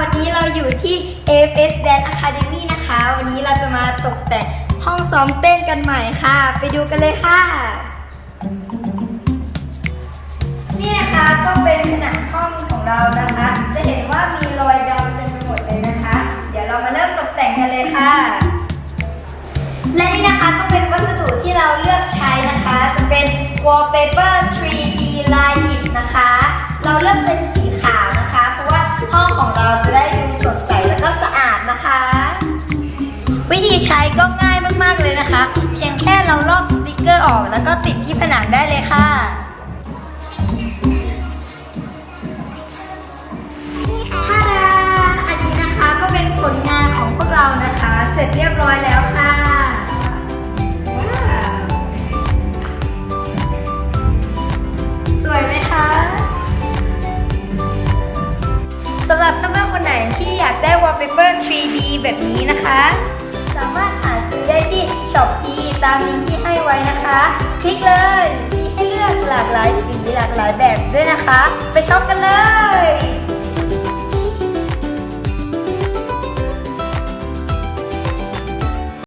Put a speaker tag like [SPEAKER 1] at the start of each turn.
[SPEAKER 1] วันนี้เราอยู่ที่ AFS Dance Academy นะคะ วันนี้เราจะมาตกแต่งห้องซ้อมเต้นกันใหม่ค่ะ ไปดูกันเลยค่ะ นี่นะคะก็เป็นผนังห้องของเรานะคะ จะเห็นว่ามีรอยดำเต็มไปหมดเลยนะคะ เดี๋ยวเรามาเริ่มตกแต่งกันเลยค่ะ และนี่นะคะก็เป็นวัสดุที่เราเลือกใช้นะคะ จะเป็น wallpaper 3D line it นะคะ เราเลือกเป็นสี แล้วก็ติดที่ผนังได้เลยค่ะ ท่าดาอันนี้นะคะก็เป็นผลงานของพวกเรานะคะ เสร็จเรียบร้อยแล้วค่ะว้าวสวยไหมคะสำหรับเพื่อนๆคนไหนที่อยากได้ wallpaper 3D แบบนี้นะคะ สามารถหาซื้อได้ที่ช็อปพีตามลิงก์ที่ให้ไว้ นะคะ คลิกเลย มีให้เลือกหลากหลายสีหลากหลายแบบด้วยนะคะ ไปช็อปกันเลย